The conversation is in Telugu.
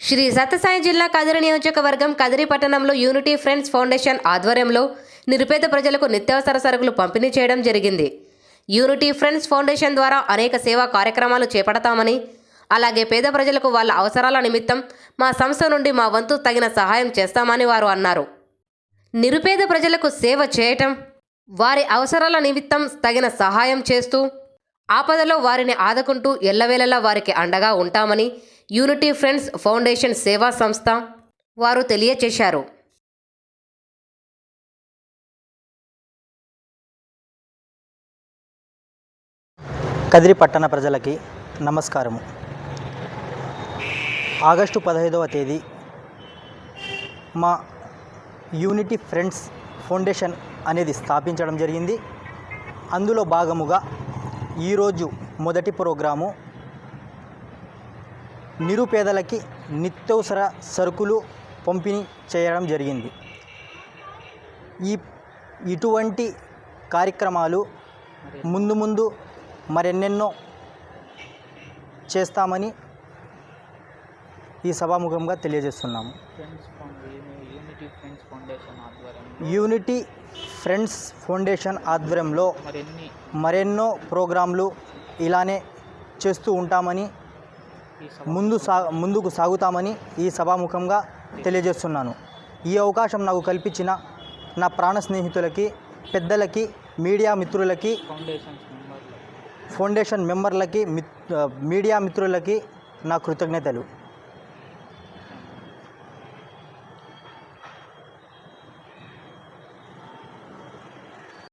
శ్రీ సత్యసాయి జిల్లా కదిరి నియోజకవర్గం కదిరి పట్టణంలో యూనిటీ ఫ్రెండ్స్ ఫౌండేషన్ ఆధ్వర్యంలో నిరుపేద ప్రజలకు నిత్యావసర సరుకులు పంపిణీ చేయడం జరిగింది. యూనిటీ ఫ్రెండ్స్ ఫౌండేషన్ ద్వారా అనేక సేవా కార్యక్రమాలు చేపడతామని అలాగే పేద ప్రజలకు వాళ్ళ అవసరాల నిమిత్తం మా సంస్థ నుండి మా వంతు తగిన సహాయం చేస్తామని వారు అన్నారు. నిరుపేద ప్రజలకు సేవ చేయటం వారి అవసరాల నిమిత్తం తగిన సహాయం చేస్తూ ఆపదలో వారిని ఆదుకుంటూ ఎల్లవేళలా వారికి అండగా ఉంటామని యూనిటీ ఫ్రెండ్స్ ఫౌండేషన్ సేవా సంస్థ వారు తెలియచేశారు కదిరి పట్టణ ప్రజలకి నమస్కారము. ఆగస్టు పదహైదవ తేదీ మా యూనిటీ ఫ్రెండ్స్ ఫౌండేషన్ అనేది స్థాపించడం జరిగింది. అందులో భాగముగా ఈరోజు మొదటి ప్రోగ్రాము నిరుపేదలకి నిత్యవసర సరుకులు పంపిణీ చేయడం జరిగింది. ఈ ఇటువంటి కార్యక్రమాలు ముందు ముందు మరెన్నెన్నో చేస్తామని ఈ సభాముఖంగా తెలియజేస్తున్నాము. యూనిటీ ఫ్రెండ్స్ ఫౌండేషన్ ఆధ్వర్యంలో మరిన్ని ప్రోగ్రాంలు ఇలానే చేస్తూ ఉంటామని ముందు సా ముందుకు సాగుతామని ఈ సభాముఖంగా తెలియజేస్తున్నాను. ఈ అవకాశం నాకు కల్పించిన నా ప్రాణ స్నేహితులకి పెద్దలకి మీడియా మిత్రులకి ఫౌండేషన్ మెంబర్లకి మీడియా మిత్రులకి నా కృతజ్ఞతలు.